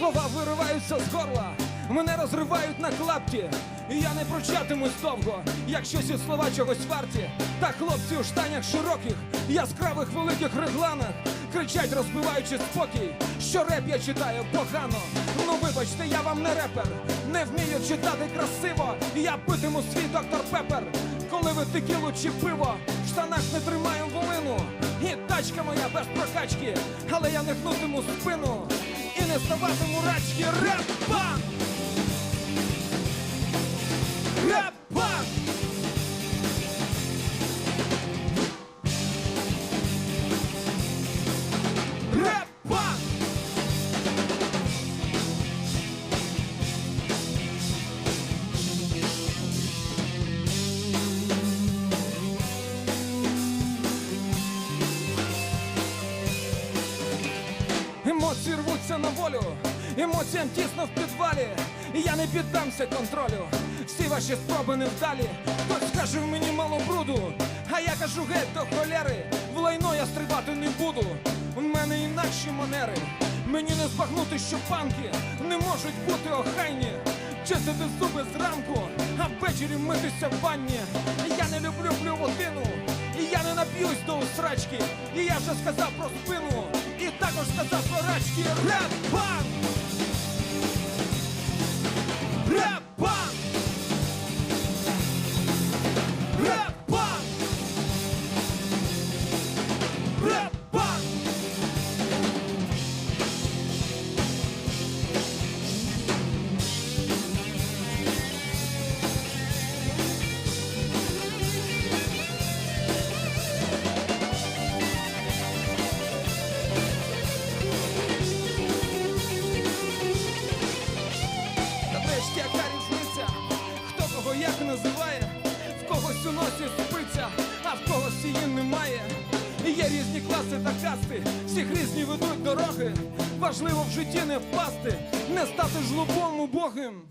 зірветься з горла. Мене розривають на клапті, і я не пручатимусь довго, якщо ці слова чогось варті. Та хлопці у штанях широких, яскравих великих регланах кричать, розбиваючи спокій, що реп я читаю погано. Ну вибачте, я вам не репер, не вмію читати красиво. Я питиму свій доктор Пепер, коли ви текілу чи пиво, в штанах не тримаю волину. І тачка моя без прокачки, але я не гнутиму спину і не ставатиму рачки. Емоції рвуться на волю, емоціям тісно в підвалі. І я не піддамся контролю. Всі ваші спроби невдалі. Хтось скаже в мені мало бруду, а я кажу геть до холєри. В лайно я стрибати не буду. У мене інакші манери. Мені не збагнути, що панки не можуть бути охайні. Чистити зуби зранку, а ввечері митися в ванні. Я не люблю блювотину, і я не нап'юсь до усрачки. І я вже сказав про спину, також сказав про рачки. Реп-пан! Різні класи та касти, всіх різні ведуть дороги. Важливо в житті не впасти, не стати жлобом убогим.